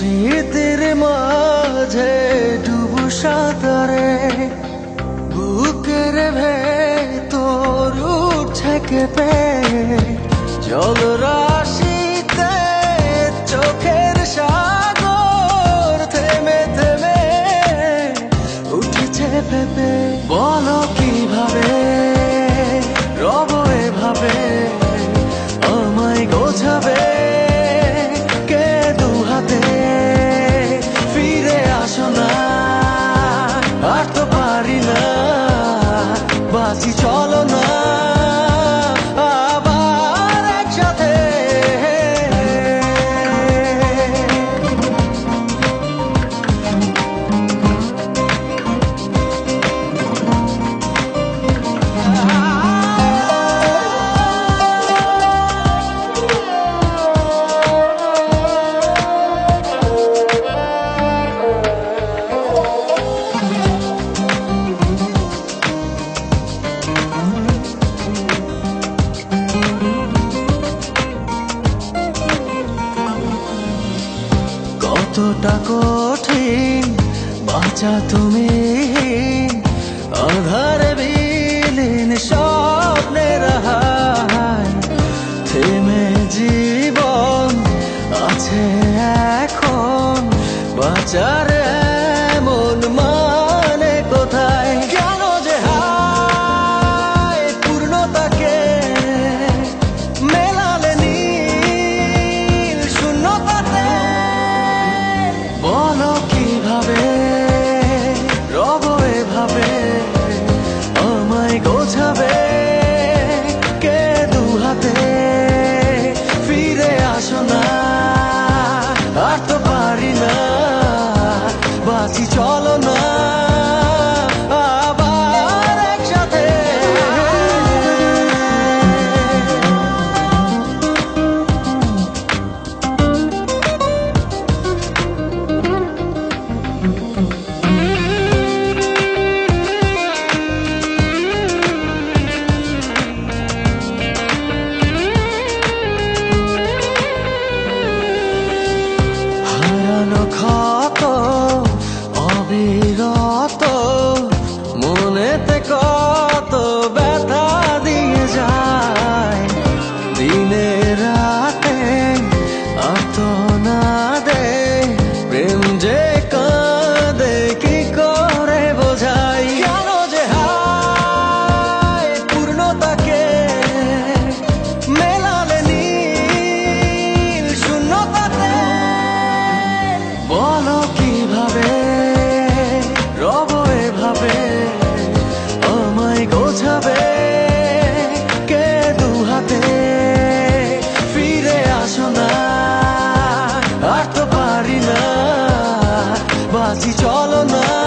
স্মৃতির মাঝে ডুবু সাঁতারে। বুকের ভেতর উঠছে কেঁপে। জল কতটা কঠিন বাঁচা তুমি। আধার বিলীন স্বপ্নে থেমে জীবন আছে এখন। বাঁচার contigo todo. মাঝি চলো না